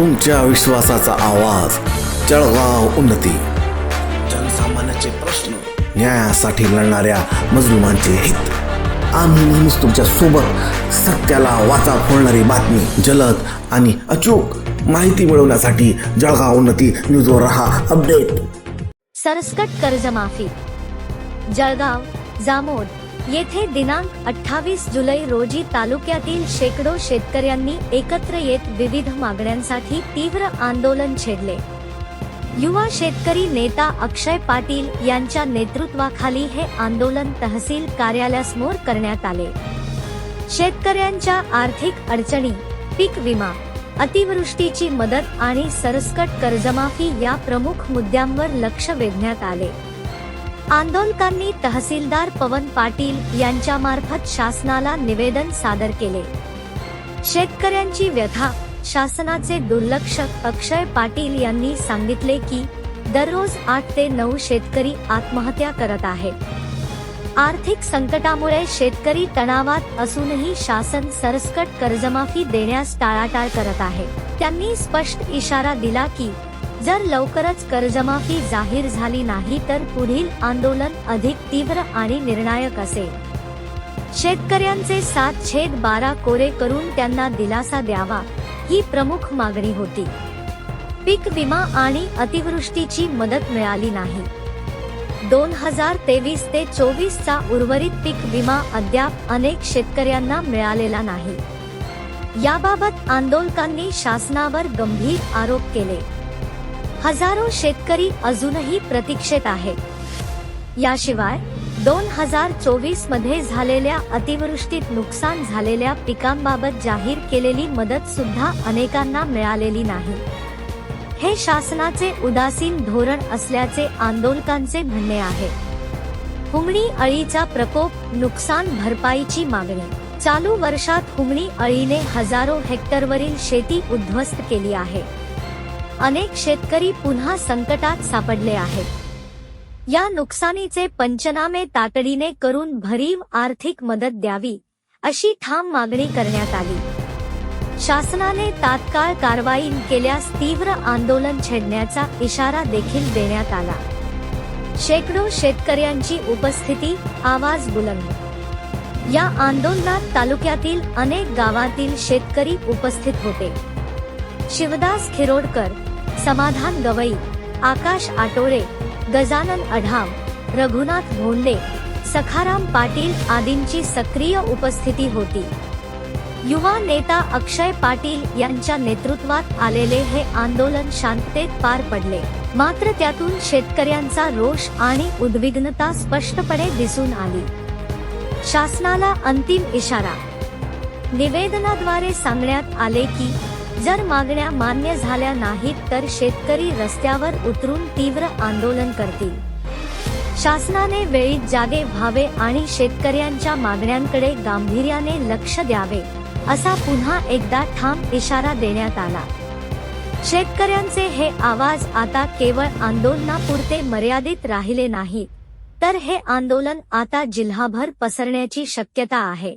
तुमच्या विश्वासाचा आवाज. जळगाव उन्नती. जनसामान्याचे प्रश्न न्यायासाठी लढणाऱ्या मजलुमांचे हित. आम्ही नेहमीच तुमच्यासोबत सत्याला वाचा फोडणारी बातमी जलद आणि अचूक माहिती मिळवण्यासाठी जळगाव उन्नती न्यूजवर रहा अपडेट. सरसकट कर्जमाफी. जळगाव जामोद येथे दिनांक अठ्ठावीस जुलै रोजी तालुक्यातील शेकडो शेतकऱ्यांनी एकत्र येत विविध मागण्यांसाठी तीव्र आंदोलन छेडले. युवा शेतकरी नेता अक्षय पाटील यांच्या नेतृत्वाखाली हे आंदोलन तहसील कार्यालयासमोर करण्यात आले. शेतकऱ्यांच्या आर्थिक अडचणी पीक विमा अतिवृष्टीची मदत आणि सरसकट कर्जमाफी या प्रमुख मुद्द्यांवर लक्ष वेधण्यात आले. आंदोलकांनी तहसीलदार पवन पाटील यांच्या मार्फत शासनाला निवेदन सादर केले. शेतकऱ्यांची व्यथा शासनाचे दुर्लक्ष अक्षय पाटील यांनी सांगितले की दररोज आठ ते नऊ शेतकरी आत्महत्या करत आहेत आर्थिक संकटामुळे शेतकरी तणावात असूनही शासन सरसकट कर्जमाफी देण्यास टाळाटाळ करत आहे. त्यांनी स्पष्ट इशारा दिला की जर लवकरच कर्जमाफी जाहीर झाली नाही तर पुढील आंदोलन अधिक तीव्र आणि निर्णायक असेल. शेतकऱ्यांचे सात छेद बारा कोरे करून त्यांना दिलासा द्यावा ही प्रमुख मागणी होती. पीक विमा आणि अतिवृष्टीची मदत मिळाली नाही. दोन हजार तेवीस ते चोवीस चा उर्वरित पीक विमा अद्याप अनेक शेतकऱ्यांना मिळालेला नाही. याबाबत आंदोलकांनी शासनावर गंभीर आरोप केले. हजारो शेतकरी अजूनही प्रतीक्षेत आहेत. याशिवाय दोन हजार चोवीसमध्ये झालेल्या अतिवृष्टीत नुकसान झालेल्या पिकांबाबत जाहीर केलेली मदत सुद्धा अनेकांना मिळालेली नाही. हे शासनाचे उदासीन धोरण असल्याचे आंदोलकांचे म्हणणे आहे. हुमणी अळीचा प्रकोप नुकसान भरपाईची मागणी. चालू वर्षात हुमणी अळीने हजारो हेक्टरवरील शेती उद्ध्वस्त केली आहे. अनेक शेतकरी पुन्हा संकटात सापडले आहेत. या नुकसानीचे पंचनामे तातडीने करून भरीव आर्थिक मदत द्यावी अशी ठाम मागणी करण्यात आली. शासनाने तात्काळ कारवाई केल्यास तीव्र आंदोलन छेडण्याचा इशारा देखील देण्यात आला. शेकडो शेतकऱ्यांची उपस्थिती आवाज बुलंद. या आंदोलनात तालुक्यातील अनेक गावातील शेतकरी उपस्थित होते. शिवदास खिरोडकर समाधान गवई आकाश आटोरे गजानन अढाम रघुनाथ भोंडे सखाराम पाटील आदींची सक्रिय उपस्थिती होती. युवा नेता अक्षय पाटील यांच्या नेतृत्वात आलेले हे आंदोलन शांततेत पार पडले. मात्र त्यातून शेतकऱ्यांचा रोष आणि उद्विग्नता स्पष्टपणे दिसून आली. शासनाला अंतिम इशारा. निवेदनाद्वारे सांगण्यात आले की जर मागण्या मान्य झाल्या नाहीत तर शेतकरी रस्त्यावर उतरून तीव्र आंदोलन करतील. शासनाने वेळीत जागे व्हावे आणि शेतकऱ्यांच्या मागण्यांकडे गांभीर्याने लक्ष द्यावे असा पुन्हा एकदा ठाम इशारा देण्यात आला. शेतकऱ्यांचे हे आवाज आता केवळ आंदोलनापुरते मर्यादित राहिले नाही तर हे आंदोलन आता जिल्हाभर पसरण्याची शक्यता आहे.